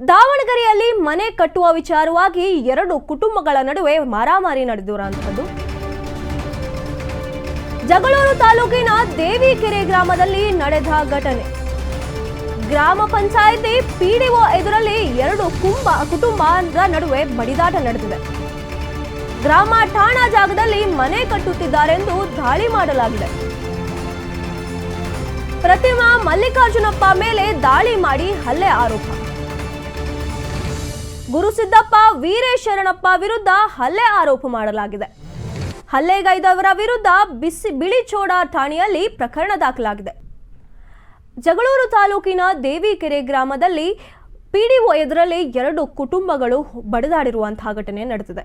ದಾವಣಗೆರೆಯಲ್ಲಿ ಮನೆ ಕಟ್ಟುವ ವಿಚಾರವಾಗಿ ಎರಡು ಕುಟುಂಬಗಳ ನಡುವೆ ಮಾರಾಮಾರಿ ನಡೆದಿರುವಂತಹದ್ದು ಜಗಳೂರು ತಾಲೂಕಿನ ದೇವಿಕೆರೆ ಗ್ರಾಮದಲ್ಲಿ ನಡೆದ ಘಟನೆ. ಗ್ರಾಮ ಪಂಚಾಯಿತಿ ಪಿಡಿಒ ಎದುರಲ್ಲಿ ಎರಡು ಕುಂಬ ಕುಟುಂಬದ ನಡುವೆ ಬಡಿದಾಟ ನಡೆದಿದೆ. ಗ್ರಾಮ ಠಾಣಾ ಜಾಗದಲ್ಲಿ ಮನೆ ಕಟ್ಟುತ್ತಿದ್ದಾರೆಂದು ದಾಳಿ ಮಾಡಲಾಗಿದೆ. ಪ್ರತಿಮಾ ಮಲ್ಲಿಕಾರ್ಜುನಪ್ಪ ಮೇಲೆ ದಾಳಿ ಮಾಡಿ ಹಲ್ಲೆ ಆರೋಪ. ಗುರುಸಿದ್ದಪ್ಪ ವೀರೇಶರಣಪ್ಪ ವಿರುದ್ಧ ಹಲ್ಲೆ ಆರೋಪ ಮಾಡಲಾಗಿದೆ. ಹಲ್ಲೆಗೈದವರ ವಿರುದ್ಧ ಬಿಸಿ ಬಿಳಿಚೋಡ ಠಾಣೆಯಲ್ಲಿ ಪ್ರಕರಣ ದಾಖಲಾಗಿದೆ. ಜಗಳೂರು ತಾಲೂಕಿನ ದೇವಿಕೆರೆ ಗ್ರಾಮದಲ್ಲಿ ಪಿಡಿಒ ಎದುರಲ್ಲಿ ಎರಡು ಕುಟುಂಬಗಳು ಬಡಿದಾಡಿರುವಂತಹ ಘಟನೆ ನಡೆದಿದೆ.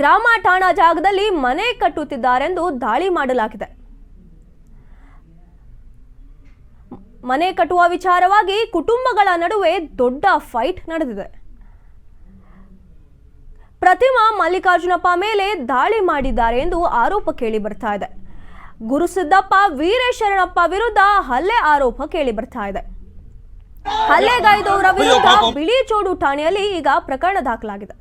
ಗ್ರಾಮ ಠಾಣಾ ಜಾಗದಲ್ಲಿ ಮನೆ ಕಟ್ಟುತ್ತಿದ್ದಾರೆಂದು ದಾಳಿ ಮಾಡಲಾಗಿದೆ. ಮನೆ ಕಟ್ಟುವ ವಿಚಾರವಾಗಿ ಕುಟುಂಬಗಳ ನಡುವೆ ದೊಡ್ಡ ಫೈಟ್ ನಡೆದಿದೆ. ಪ್ರತಿಮಾ ಮಲ್ಲಿಕಾರ್ಜುನಪ್ಪ ಮೇಲೆ ದಾಳಿ ಮಾಡಿದ್ದಾರೆ ಎಂದು ಆರೋಪ ಕೇಳಿ ಬರ್ತಾ ಇದೆ. ಗುರುಸಿದ್ದಪ್ಪ ವೀರೇಶರಣಪ್ಪ ವಿರುದ್ಧ ಹಲ್ಲೆ ಆರೋಪ ಕೇಳಿ ಬರ್ತಾ ಇದೆ. ಹಲ್ಲೆಗಾಯ್ದವರ ವಿರುದ್ಧ ಬಿಳಿಚೋಡು ಠಾಣೆಯಲ್ಲಿ ಈಗ ಪ್ರಕರಣ ದಾಖಲಾಗಿದೆ.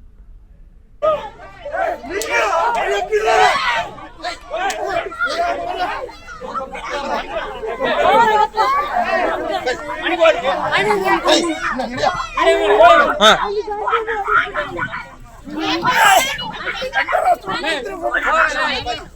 Vai, vai, vai.